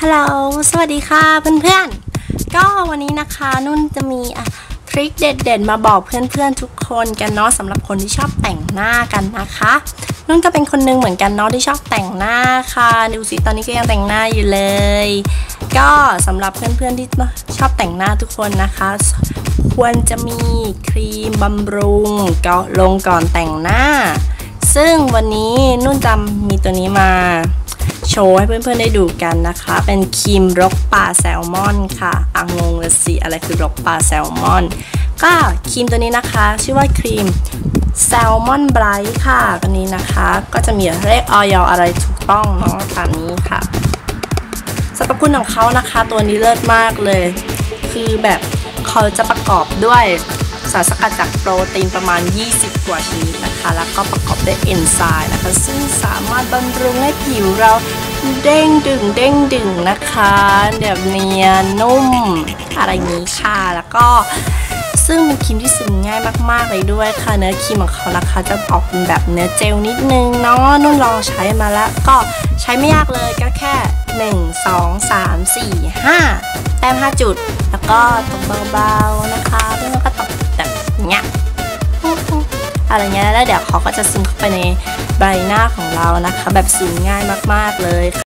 ฮัลโหล สวัสดีค่ะเพื่อนๆ ก็วันนี้นะคะนุ่นจะมีอะทริคเด็ดๆ มาบอกเพื่อนๆทุกคนกันเนาะสำหรับคนที่ชอบแต่งหน้ากันนะคะ นุ่นก็เป็นคนหนึงเหมือนกันเนาะที่ชอบแต่งหน้าค่ะดูสิตอนนี้ก็ยังแต่งหน้าอยู่เลย ก็สำหรับเพื่อนๆที่ชอบแต่งหน้าทุกคนนะคะ ควรจะมีครีมบำรุงก็ลงก่อนแต่งหน้า ซึ่งวันนี้นุ่นจำมีตัวนี้มา โชว์ให้เพื่อนๆได้ดูกันนะคะ เป็นครีมรกปลาแซลมอนค่ะอะงงเลยสิอะไรคือรกปลาแซลมอน ก็ครีมตัวนี้นะคะ ชื่อว่าครีมแซลมอนไบรท์ค่ะตัวนี้นะคะ ก็จะมีเลขออยอะไรถูกต้องเนาะตามนี้ค่ะสรรพคุณของเขานะคะ ตัวนี้เลิศมากเลย คือแบบเขาจะประกอบด้วย สารสกัดจากโปรตีนประมาณ 20 กว่าชนิดนะคะ แล้วก็ประกอบด้วยเอนไซม์นะคะ ซึ่งสามารถบำรุงให้ผิวเราเด้งดึงเด้งดึงนะคะแบบเนียนนุ่มอะไรอย่างนี้ค่ะ แล้วก็ซึ่งเป็นครีมที่ซึมง่ายมากๆเลยด้วยค่ะ เนื้อครีมของเขานะคะจะออกเป็นแบบเนื้อเจลนิดนึงเนาะนุ่นลองใช้มาแล้วก็ใช้ไม่ยากเลยก็แค่ 1 2 3 4 5 แต้ม 5 จุด แล้วก็ตบเบาๆนะคะแล้วก็ อะไรเงี้ยแล้วเดี๋ยวเขาก็จะซึมเข้าไปในใบหน้าของเรานะคะ แบบซึมง่ายมากๆเลย